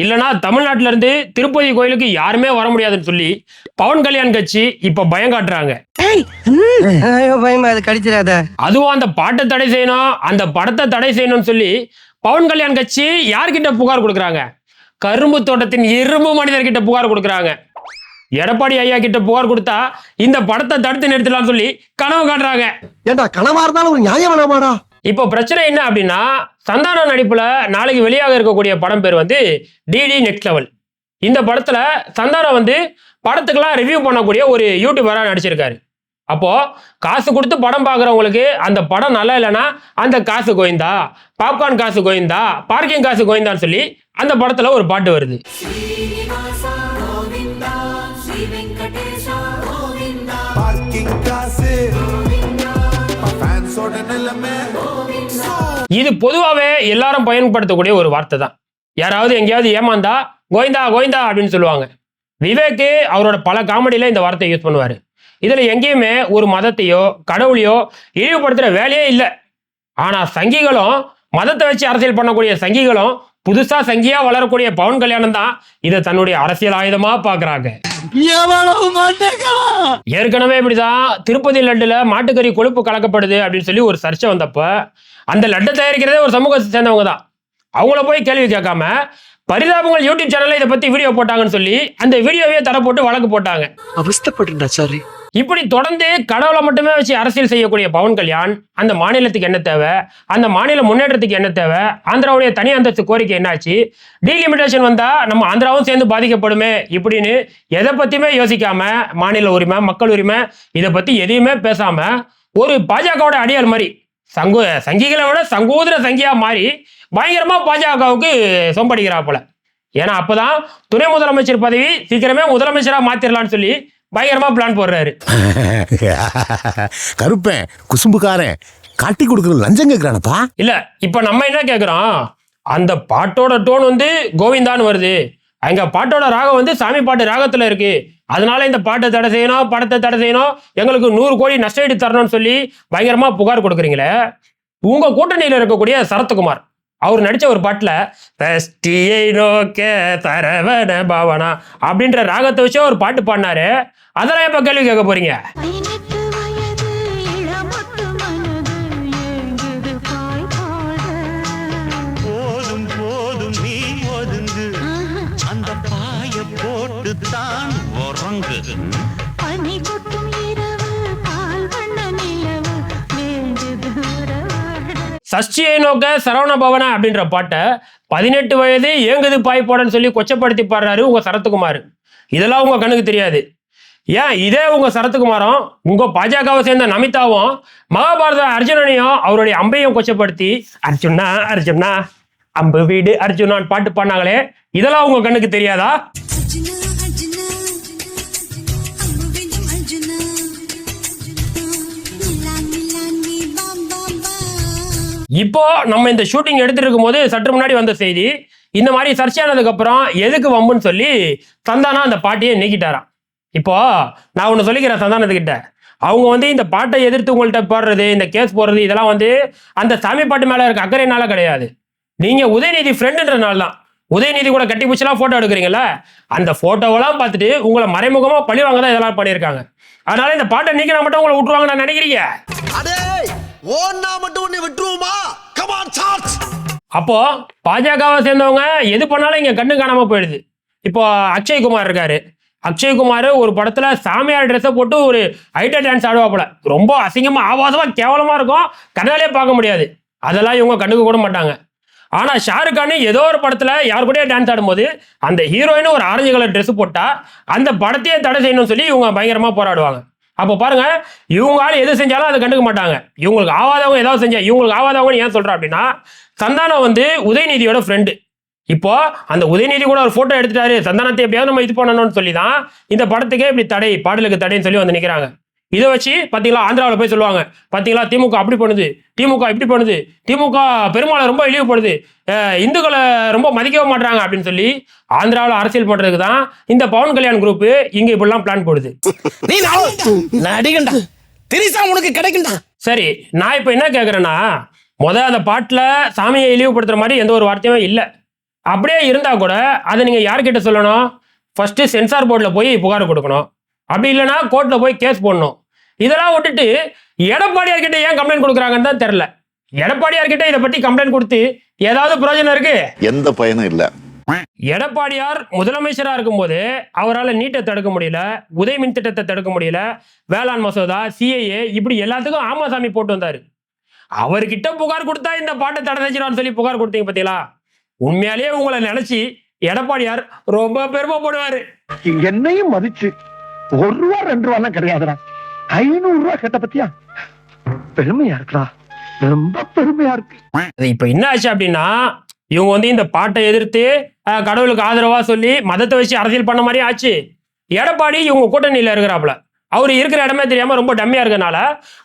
இல்லனா தமிழ்நாட்டுல இருந்து திருப்பதி கோயிலுக்கு யாருமே வர முடியாதுன்னு சொல்லி பவன் கல்யாண் கட்சி இப்ப பயம் காட்டுறாங்க. அதுவும் அந்த பாட்டை தடை செய்யணும் அந்த படத்தை தடை செய்யணும்னு சொல்லி பவன் கல்யாண் கட்சி யார்கிட்ட புகார் கொடுக்குறாங்க? கரும்பு தோட்டத்தின் இரும்பு மனிதர்கிட்ட புகார் கொடுக்குறாங்க. எடப்பாடி ஐயா கிட்ட புகார் கொடுத்தா இந்த படத்தை தடுத்து நிறுத்தலாம்னு சொல்லி கனவு காட்டுறாங்க. ஏண்டா கனவா இருந்தாலும் ஒரு நியாயம் வேணாமாடா? இப்போ பிரச்சனை என்ன அப்படின்னா சந்தான நடிப்பில் நாளைக்கு வெளியாக இருக்கக்கூடிய படம் பேர் வந்து டிடி நெக்ஸ்ட் லெவல் இந்த படத்தில் சந்தானம் வந்து படத்துக்கெல்லாம் ரிவ்யூ பண்ணக்கூடிய ஒரு யூடியூபராக நடிச்சிருக்காரு. அப்போது காசு கொடுத்து படம் பார்க்குறவங்களுக்கு அந்த படம் நல்லா இல்லைன்னா அந்த காசு கோயந்தா பாப்கார்ன் காசு கோயந்தா பார்க்கிங் காசு கோயந்தான்னு சொல்லி அந்த படத்தில் ஒரு பாட்டு வருது. காசு. இது பொதுவாகவே எல்லாரும் பயன்படுத்தக்கூடிய ஒரு வார்த்தை தான் யாராவது எங்கேயாவது ஏமாந்தா கோவிந்தா கோவிந்தா அப்படின்னு சொல்லுவாங்க. விவேக்கு அவரோட பல காமெடியில இந்த வார்த்தையை யூஸ் பண்ணுவார். இதில் எங்கேயுமே ஒரு மதத்தையோ கடவுளையோ இழிவுபடுத்துகிற வேலையே இல்லை. ஆனால் சங்கிகளும் மதத்தை வச்சு அரசியல் பண்ணக்கூடிய சங்கிகளும் புதுசாக சங்கியாக வளரக்கூடிய பவன் கல்யாணம் தான் இதை தன்னுடைய அரசியல் ஆயுதமாக பார்க்குறாங்க. ஏற்கனவே இப்படிதான் திருப்பதி லட்டுல மாட்டுக்கறி கொழுப்பு கலக்கப்படுது அப்படின்னு சொல்லி ஒரு சர்ச்சை வந்தப்ப அந்த லட்டை தயாரிக்கிறதே ஒரு சமூகத்தை சேர்ந்தவங்க தான். அவங்கள போய் கேள்வி கேட்காம பரிதாபங்கள் யூடியூப் சேனல்ல இதை பத்தி வீடியோ போட்டாங்கன்னு சொல்லி அந்த வீடியோவே தடை போட்டு வழக்கு போட்டாங்க. அவஸ்தப்பட்டுடா சாரி. இப்படி தொடர்ந்து கடவுளை மட்டுமே வச்சு அரசியல் செய்யக்கூடிய பவன் கல்யாண் அந்த மாநிலத்துக்கு என்ன தேவை? அந்த மாநில முன்னேற்றத்துக்கு என்ன தேவை? ஆந்திராவுடைய தனி அந்தஸ்து கோரிக்கை என்னாச்சு? டீலிமிட்டேஷன் வந்தா நம்ம ஆந்திராவும் சேர்ந்து பாதிக்கப்படுமே இப்படின்னு எதை பத்தியுமே யோசிக்காம மாநில உரிமை மக்கள் உரிமை இதை பத்தி எதையுமே பேசாம ஒரு பாஜகவோட அடியார் மாதிரி சங்கு சங்கிகளை விட சங்கோதர சங்கியா மாறி பயங்கரமா பாஜகவுக்கு சொம்படிக்கிறா போல. ஏன்னா அப்பதான் துணை முதலமைச்சர் பதவி சீக்கிரமே முதலமைச்சரா மாத்திரலாம்னு சொல்லி பயங்கரமா பிளான் போடுறாரு. கருப்பேன் குசும்புக்காரன். காட்டி கொடுக்கறது லஞ்சம் கேட்கிறானப்பா இல்ல இப்ப நம்ம என்ன கேக்குறோம்? அந்த பாட்டோட டோன் வந்து கோவிந்தான்னு வருது. அங்க பாட்டோட ராகம் வந்து சாமி பாட்டு ராகத்துல இருக்கு. அதனால இந்த பாட்டை தடை செய்யணும் படத்தை தடை செய்யணும் எங்களுக்கு நூறு கோடி நஷ்டஈடு தரணும்னு சொல்லி பயங்கரமா புகார் கொடுக்குறீங்களே. உங்க கூட்டணியில இருக்கக்கூடிய சரத்குமார். அவர் நடிச்ச ஒரு பாட்டுல "பஸ்டியை நோக்க தரவன பாவனா அப்படின்ற ராகத்தை வச்சு ஒரு பாட்டு பாடினாரு. அதெல்லாம் எப்ப கேள்வி கேட்க போறீங்க? வயது இளமொட்டு சஷ்டியை நோக்க சரவண பவன அப்படின்ற பாட்டை பதினெட்டு வயது ஏங்குது பாய் போடன்னு சொல்லி கொச்சப்படுத்தி பாடுறாரு உங்க சரத்குமார். இதெல்லாம் உங்க கண்ணுக்கு தெரியாது. ஏன்? இதே உங்க சரத்குமாரும் உங்க பாஜகவை சேர்ந்த நமிதாவும் மகாபாரத அர்ஜுனனையும் அவருடைய அம்பையும் கொச்சப்படுத்தி அர்ஜுனா அர்ஜுனா அம்பு வீடு அர்ஜுனான் பாட்டு பாடினாங்களே இதெல்லாம் உங்க கண்ணுக்கு தெரியாதா? இப்போ நம்ம இந்த ஷூட்டிங் எடுத்துட்டு போது சற்று முன்னாடி வந்த செய்தி இந்த மாதிரி சர்ச்சையானதுக்கு அப்புறம் எதுக்கு வம்புன்னு சொல்லி சந்தானா அந்த பாட்டியை நீக்கிட்டாராம். இப்போ நான் ஒன்று சொல்லிக்கிறேன் சந்தானத்துக்கிட்ட. அவங்க வந்து இந்த பாட்டை எதிர்த்து உங்கள்கிட்ட போடுறது இந்த கேஸ் போடுறது இதெல்லாம் வந்து அந்த சாமி பாட்டு மேல இருக்க அக்கறையினால கிடையாது. நீங்க உதயநிதி ஃப்ரெண்டுன்றனால தான். உதயநிதி கூட கட்டி பிடிச்சலாம் போட்டோ எடுக்கிறீங்களா அந்த போட்டோவெல்லாம் பார்த்துட்டு உங்களை மறைமுகமா பழி வாங்க தான் இதெல்லாம் பண்ணியிருக்காங்க. அதனால இந்த பாட்டை நீக்கினா மட்டும் உங்களை விட்டுருவாங்க நான் நினைக்கிறீங்க? ஓன்னா மட்டும் உன்னை விட்டுருவோமா? கமான் சார்ஜ் அப்போ பாஜகவை சேர்ந்தவங்க எது பண்ணாலும் இங்க கண்ணு காணாம போயிடுது. இப்போ அக்ஷய்குமார் இருக்காரு. அக்ஷய்குமார் ஒரு படத்துல சாமியார் ட்ரெஸ்ஸை போட்டு ஒரு ஐட்டா டான்ஸ் ஆடுவாப்புல. ரொம்ப அசிங்கமா ஆபாசமா கேவலமா இருக்கும். கண்ணாலே பார்க்க முடியாது. அதெல்லாம் இவங்க கண்டுக்க கூட மாட்டாங்க. ஆனால் ஷாருக் கான் ஏதோ ஒரு படத்தில் யார் கூடயே டான்ஸ் ஆடும்போது அந்த ஹீரோயின் ஒரு ஆரஞ்சு கலர் ட்ரெஸ் போட்டால் அந்த படத்தையே தடை செய்யணும்னு சொல்லி இவங்க பயங்கரமாக போராடுவாங்க. அப்போ பாருங்க இவங்க ஆள் எது செஞ்சாலும் அதை கண்டுக்க மாட்டாங்க. இவங்களுக்கு ஆவாதவங்க ஏதாவது செஞ்சா இவங்களுக்கு ஆவாதவங்கன்னு ஏன் சொல்றேன் அப்படின்னா சந்தானம் வந்து உதயநிதியோட ஃப்ரெண்டு இப்போ அந்த உதயநிதி கூட ஒரு போட்டோ எடுத்துட்டாரு. சந்தானத்தை எப்படியாவது நம்ம இது பண்ணணும்னு சொல்லி தான் இந்த படத்துக்கே இப்படி தடை பாடலுக்கு தடைன்னு சொல்லி வந்து நிற்கிறாங்க இதை வச்சு பாத்தீங்களா ஆந்திராவில் போய் சொல்லுவாங்க. பாத்தீங்களா திமுக அப்படி பண்ணுது திமுக இப்படி பண்ணுது திமுக பெருமாளை ரொம்ப இழிவுபடுது இந்துக்களை ரொம்ப மதிக்கவே மாட்டாங்க அப்படின்னு சொல்லி ஆந்திராவில் அரசியல் பண்றதுக்கு தான் இந்த பவன் கல்யாண் குரூப் இங்க இப்படிலாம் பிளான் போடுது. திரிசா உனக்கு கிடைக்கும்டா சரி நான் இப்போ என்ன கேட்குறேன்னா முத அந்த பாட்டில் சாமியை இழிவுபடுத்துற மாதிரி எந்த ஒரு வார்த்தையுமே இல்லை. அப்படியே இருந்தால் கூட அதை நீங்கள் யார்கிட்ட சொல்லணும்? ஃபர்ஸ்ட் சென்சார் போர்டில் போய் புகார் கொடுக்கணும். அப்படி இல்லைன்னா கோர்ட்டில் போய் கேஸ் போடணும். இதெல்லாம் விட்டுட்டு எடப்பாடியார்கிட்ட ஏன் கம்ப்ளைண்ட் கொடுக்குறாங்கன்னு தான் தெரில எடப்பாடியார்கிட்ட இதை பற்றி கம்ப்ளைண்ட் கொடுத்து ஏதாவது பிரயோஜனம் இருக்கு? எந்த பயனும் இல்ல. எடப்பாடியார் முதலமைச்சரா இருக்கும்போது அவரால் நீட்டை தடுக்க முடியல உதய மின் திட்டத்தை தடுக்க முடியல வேளாண் மசோதா சிஏஏ இப்படி எல்லாத்துக்கும் ஆமாசாமி போட்டு வந்தாரு. அவர்கிட்ட புகார் கொடுத்தா இந்த பாட்டை தடை செஞ்சிடான்னு சொல்லி புகார் கொடுத்தீங்க பாத்தீங்களா? உண்மையாலேயே உங்களை நினைச்சு எடப்பாடியார் ரொம்ப பெருமைப்படுவாரு என்னையும் மதிச்சு. ஒரு ரூபா ரெண்டு ரூபா கிடையாதுடா. ஐநூறு ரூபா கேட்ட பத்தியா? பெருமையா இருக்குடா. ரொம்ப பெருமையா இருக்கு. அது இப்ப என்ன ஆச்சு அப்படின்னா இவங்க வந்து இந்த பாட்டை எதிர்த்து கடவுளுக்கு ஆதரவா சொல்லி மதத்தை வச்சு அரசியல் பண்ண மாதிரி ஆச்சு. எடப்பாடி இவங்க கூட்டணியில இருக்கிறாப்புல. அவர் இருக்கிற இடமே தெரியாம ரொம்ப டம்மியா இருக்கனால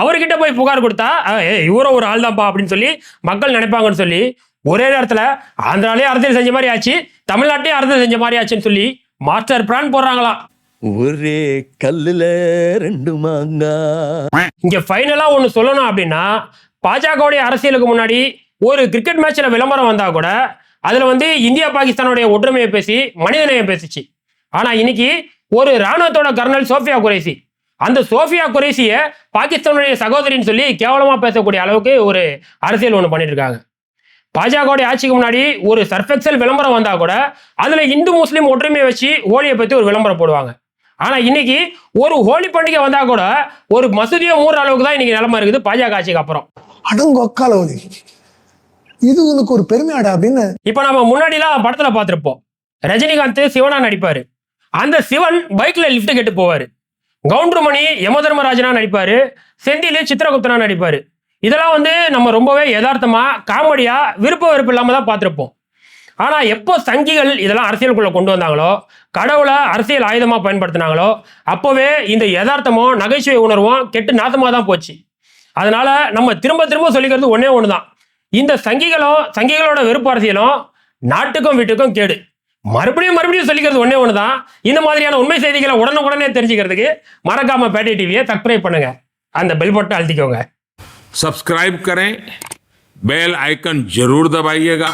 அவர்கிட்ட போய் புகார் கொடுத்தா இவரோ இவரும் ஒரு ஆள் தான்ப்பா அப்படின்னு சொல்லி மக்கள் நினைப்பாங்கன்னு சொல்லி ஒரே நேரத்துல ஆந்திராலேயே அரசியல் செஞ்ச மாதிரி ஆச்சு தமிழ்நாட்டையும் அரசியல் செஞ்ச மாதிரி ஆச்சுன்னு சொல்லி மாஸ்டர் பிளான் போடுறாங்களாம். ஒரே கல்லுல ரெண்டு மாங்கா. இங்க ஃபைனலா ஒண்ணு சொல்லணும் அப்படின்னா பாஜகவுடைய அரசியலுக்கு முன்னாடி ஒரு கிரிக்கெட் மேட்ச்ல விளம்பரம் வந்தா கூட அதுல வந்து இந்தியா பாகிஸ்தானுடைய ஒற்றுமையை பேசி மனிதநேயம் பேசிச்சு. ஆனா இன்னைக்கு ஒரு ராணுவத்தோட கர்னல் சோஃபியா குரேசி அந்த சோஃபியா குரேசிய பாகிஸ்தானுடைய சகோதரின்னு சொல்லி கேவலமா பேசக்கூடிய அளவுக்கு ஒரு அரசியல் ஒன்று பண்ணிட்டு இருக்காங்க பாஜகவுடைய ஆட்சிக்கு முன்னாடி ஒரு சர்ஃபெக்சல் விளம்பரம் வந்தா கூட அதுல இந்து முஸ்லீம் ஒற்றுமையை வச்சு ஓலியை பத்தி ஒரு விளம்பரம் போடுவாங்க. ஆனா இன்னைக்கு ஒரு ஹோலி பண்டிகை வந்தா கூட ஒரு மசூதியை மூடுற அளவுக்கு தான் இன்னைக்கு நிலைமை இருக்குது. பாஜக ஆட்சிக்கு அப்புறம். அடங்கொக்கால இது உனக்கு ஒரு பெருமையாடா அப்படின்னு இப்போ நம்ம முன்னாடிலாம் படத்துல பார்த்திருப்போம். ரஜினிகாந்த் சிவனா நடிப்பாரு. அந்த சிவன் பைக்ல லிஃப்ட் கெட்டு போவாரு. கவுண்டர்மணி யமதர்மராஜனா நடிப்பாரு. செந்தில் சித்திரகுப்தனா நடிப்பாரு. இதெல்லாம் வந்து நம்ம ரொம்பவே யதார்த்தமா காமெடியா விருப்ப வெறுப்பு இல்லாம தான் பார்த்திருப்போம். ஆனா எப்போ சங்கிகள் இதெல்லாம் அரசியலுக்குள்ள கொண்டு வந்தாங்களோ கடவுளை அரசியல் ஆயுதமா பயன்படுத்தினாங்களோ அப்போவே இந்த யதார்த்தமும் நகைச்சுவை உணர்வும் கெட்டு நாசமா தான் போச்சு அதனால நம்ம திரும்ப திரும்ப சொல்லிக்கிறது ஒண்ணே ஒண்ணுதான் இந்த சங்கிகளும் சங்கிகளோட வெறுப்பு அரசியலும் நாட்டுக்கும் வீட்டுக்கும் கேடு மறுபடியும் மறுபடியும் சொல்லிக்கிறது ஒண்ணே ஒண்ணுதான் இந்த மாதிரியான உண்மை செய்திகளை உடனுக்குடனே தெரிஞ்சுக்கிறதுக்கு மறக்காம பேட்டை டிவியை சப்ஸ்கிரைப் பண்ணுங்க அந்த பெல் பட்டன் அழுத்திக்கோங்க सब्सक्राइब करें बेल आइकन जरूर दबाइएगा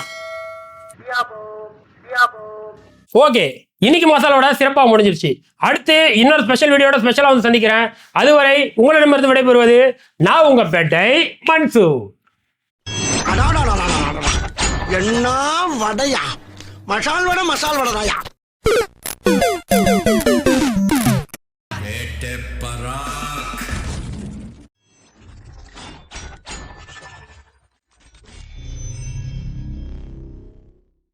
ஓகே இன்னைக்கு மசாலோட சிறப்பா முடிஞ்சிருச்சு. அடுத்து இன்னொரு ஸ்பெஷல் வீடியோட ஸ்பெஷலா வந்து சந்திக்கிறேன். அதுவரை உங்களிடமிருந்து விடைபெறுவது நான் உங்க பேட்டை மன்சு. என்ன வடையா? மசால் வடை மசால் வடைதாயா? பரா